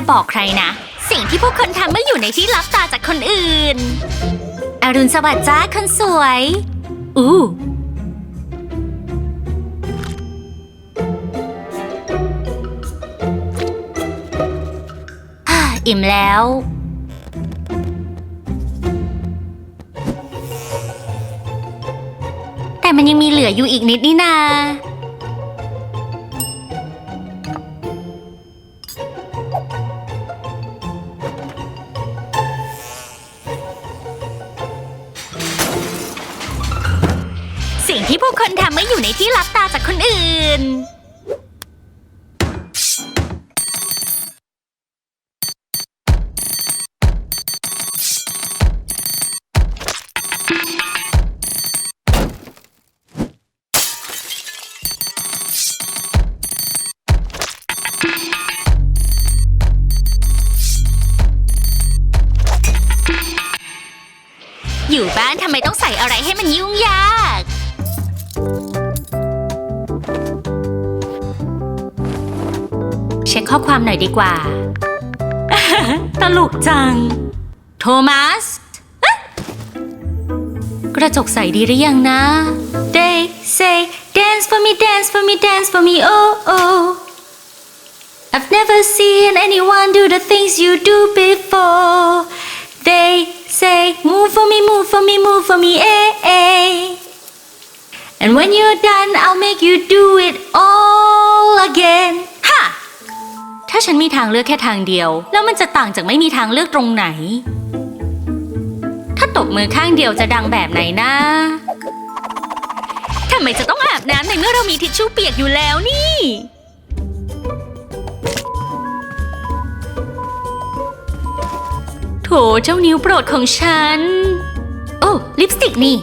อย่าบอกใครนะ สิ่งที่พวกคนทำเมื่ออยู่ในที่ลับตาจากคนอื่น อรุณสวัสดิ์จ้าคนสวย อู้ฮ่าอิ่มแล้ว แต่มันยังมีเหลืออยู่อีกนิดนี่นา สิ่งที่ผู้คนทำเมื่ออยู่ในที่ลับตาจากคนอื่น อยู่บ้านทำไมต้องใส่อะไรให้มันยุ่งยาก ข้อความหน่อยดีกว่า ตลกจัง โทมัส กระจกใสดีหรือยังนะ They say dance for me dance for me dance for me oh oh I've never seen anyone do the things you do before They say move for me move for me move for me eh eh And when you're done I'll make you do it all again ถ้าฉันมีทางเลือกแค่ทางเดียว แล้วมันจะต่างจากไม่มีทางเลือกตรงไหน ถ้าตบมือข้างเดียวจะดังแบบไหนนะทำไมจะต้องอาบน้ำในเมื่อเรามีทิชชู่เปียกอยู่แล้วนี่ โถเจ้านิ้วโปรดของฉัน โอ้ ลิปสติกนี่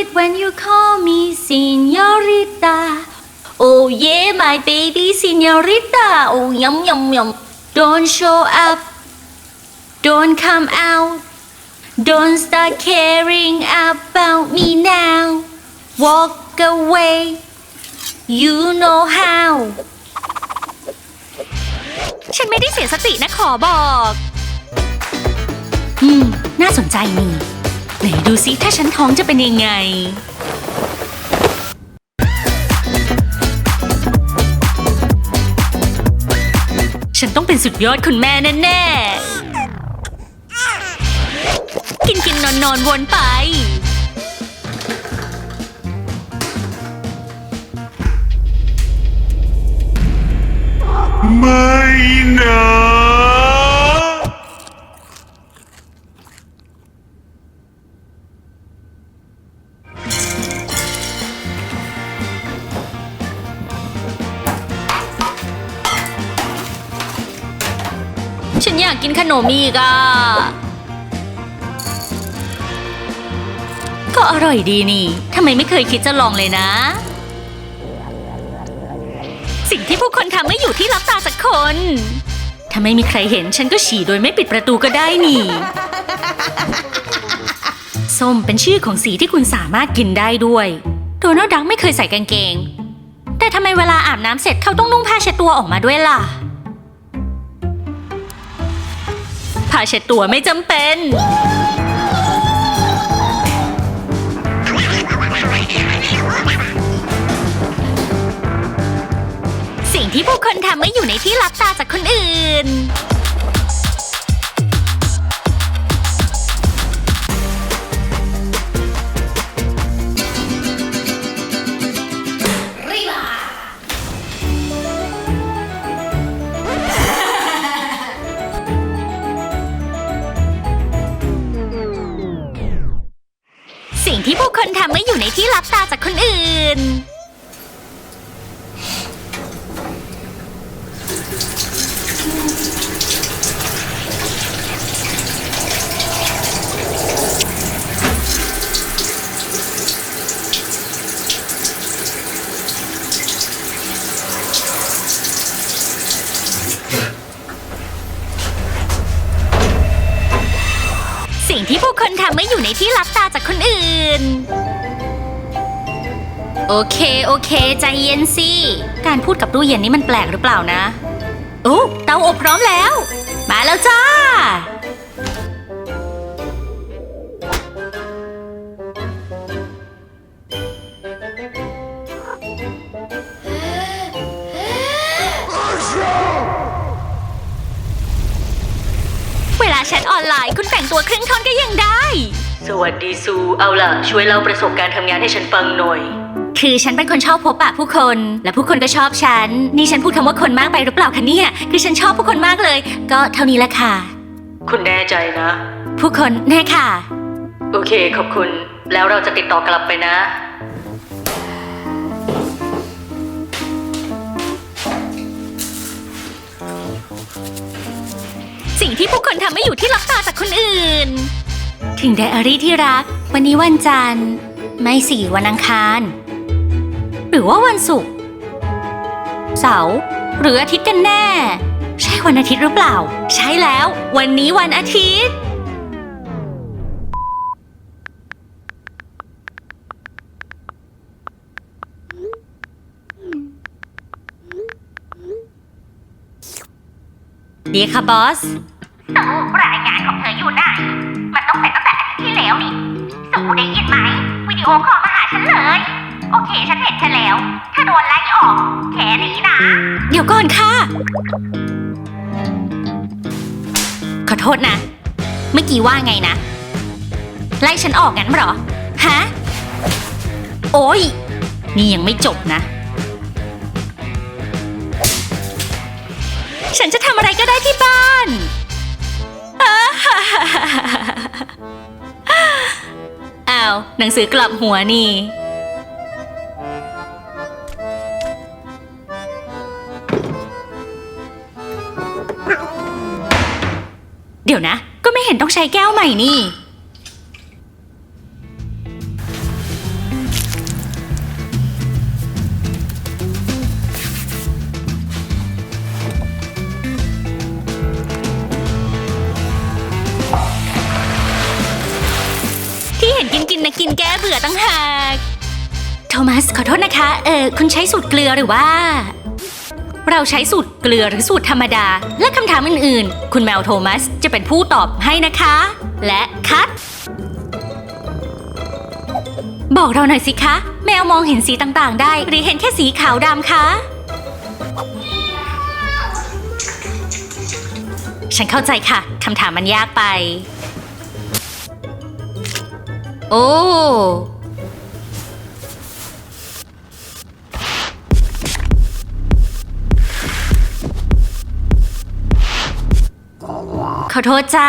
it when you call me señorita. Oh yeah, my baby señorita. Oh yum yum yum. Don't show up. Don't come out. Don't start caring about me now. Walk away. You know how. ฉันไม่ได้เสียสตินะขอบอก อืม น่าสนใจนี่ ไหนดูซิถ้าฉันท้องจะเป็นยังไง ฉันต้องเป็นสุดยอดคุณแม่แน่ๆ กินกินนอนนอนวนไป ไม่นะ นอยากกินมอีกอะ ก็อร่อยดีนี่ ทำไมไม่เคยคิดจะลองเลยนะ สิ่งที่ผู้คนทำไม่อยู่ที่รับตาสักคน ถ้าไม่มีใครเห็นฉันก็ฉี่โดยไม่ปิดประตูก็ได้นี่ ส้มเป็นชื่อของสีที่คุณสามารถกินได้ด้วย โดนัลด์ดักไม่เคยใส่กางเกง แต่ทำไมเวลาอาบน้ำเสร็จเขาต้องนุ่งผ้าเช็ดตัวออกมาด้วยล่ะ ผ้าเช็ดตัวไม่จำเป็น สิ่งที่ผู้คนทำไม่อยู่ในที่รับตาจากคนอื่น ที่ผู้คนทำไม่อยู่ในที่ลับตาจากคนอื่น นค่ะไม่อยู่ในที่รับตาจากคนอื่น โอเค โอเค ใจเย็นสิ การพูดกับตู้เย็นนี่มันแปลกหรือเปล่านะ โอ้เตาอบพร้อมแล้ว มาแล้วจ้า เวลาแชทออนไลน์ คุณแต่งตัวครึ่งท่อนก็ยังได้ สวัสดีซู เอาล่ะ ช่วยเล่าประสบการณ์ทำงานให้ฉันฟังหน่อย คือฉันเป็นคนชอบพบปะผู้คน และผู้คนก็ชอบฉัน นี่ฉันพูดคำว่าคนมากไปหรือเปล่าคะเนี่ย คือฉันชอบผู้คนมากเลย ก็เท่านี้แหละค่ะ คุณแน่ใจนะ ผู้คนแน่ค่ะ โอเค ขอบคุณ แล้วเราจะติดต่อกลับไปนะ สิ่งที่ผู้คนทำไม่อยู่ที่ลับตาจากคนอื่น ถึงไดอารี่ที่รัก วันนี้วันจันทร์ ไม่สิวันอังคาร หรือว่าวันศุกร์เสาร์หรืออาทิตย์กันแน่ ใช่วันอาทิตย์หรือเปล่า ใช่แล้ว วันนี้วันอาทิตย์ดีค่ะบอส สูรายงานของเธออยู่ไหน มันต้องเสร็จตั้งแต่อาทิตย์ที่แล้วนี่สูได้ยินไหม วิดีโอคอลมาหาฉันเลย โอเค ฉันเห็นเธอแล้วถ้าโดนไล่ออก แค่นี้นะ เดี๋ยวก่อนค่ะ ขอโทษนะ เมื่อกี้ว่าไงนะ ไล่ฉันออกงั้นเหรอ ฮะ โอ้ย นี่ยังไม่จบนะ ฉันจะทำอะไรก็ได้ที่บ้าน อ้าฮ่าฮ่าฮ่าฮ่าอ้าว หนังสือกลับหัวนี่ เดี๋ยวนะ ก็ไม่เห็นต้องใช้แก้วใหม่นี่ นกินกินนะกินแก้เบื่อตั้งหาก โทมัสขอโทษนะคะ เออคุณใช้สูตรเกลือหรือว่า เราใช้สูตรเกลือหรือสูตรธรรมดา และคำถามอื่นๆ คุณแมวโทมัสจะเป็นผู้ตอบให้นะคะ และคัด บอกเราหน่อยสิคะ แมวมองเห็นสีต่างๆ ได้ หรือเห็นแค่สีขาวดำคะฉันเข้าใจค่ะ คำถามมันยากไป โอ้ ขอโทษจ้า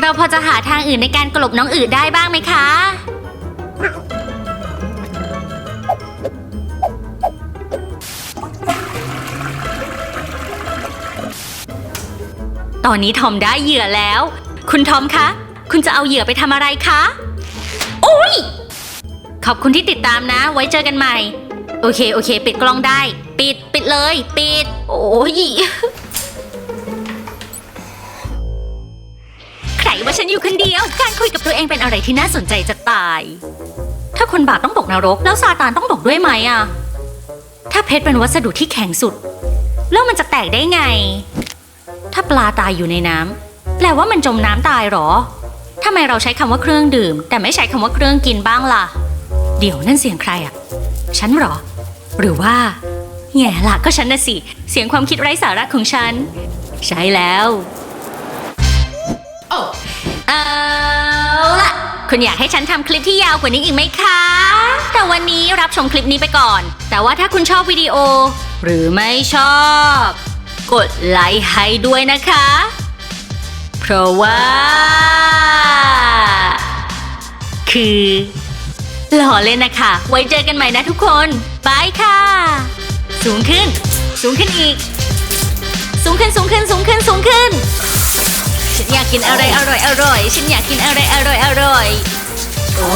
เราพอจะหาทางอื่นในการกลบน้องอื่นได้บ้างไหมคะ ตอนนี้ทอมได้เหยื่อแล้ว คุณทอมคะ คุณจะเอาเหยื่อไปทำอะไรคะโอ้ย ขอบคุณที่ติดตามนะ ไว้เจอกันใหม่ โอเค โอเค ปิดกล้องได้ ปิด ปิดเลย ปิด โอ้ย ใครว่าฉันอยู่คนเดียว การคุยกับตัวเองเป็นอะไรที่น่าสนใจจะตาย ถ้าคนบาปต้องตกนรก แล้วซาตานต้องตกด้วยไหมอะถ้าเพชรเป็นวัสดุที่แข็งสุด แล้วมันจะแตกได้ไง ถ้าปลาตายอยู่ในน้ำ แปลว่ามันจมน้ำตายเหรอทำไมเราใช้คำว่าเครื่องดื่ม แต่ไม่ใช้คำว่าเครื่องกินบ้างล่ะ เดี๋ยวนั่นเสียงใครอะฉันเหรอ หรือว่าแง่ละก็ฉันน่ะสิ เสียงความคิดไร้สาระของฉัน ใช่แล้วเอาล่ะ คุณอยากให้ฉันทำคลิปที่ยาวกว่านี้อีกไหมคะ แต่วันนี้รับชมคลิปนี้ไปก่อน แต่ว่าถ้าคุณชอบวิดีโอ หรือไม่ชอบ กดไลค์ให้ด้วยนะคะ เพราะว่า คือหล่อเลยนนะคะ ไว้เจอกันใหม่นะทุกคนบายค่ะ สูงขึ้น สูงขึ้นอีก สูงขึ้นสูงขึ้นสูงขึ้นสูงขึ้น ฉันอยากกินอะไรอร่อยอร่อย ฉันอยากกินอะไรอร่อยอร่อย โอ้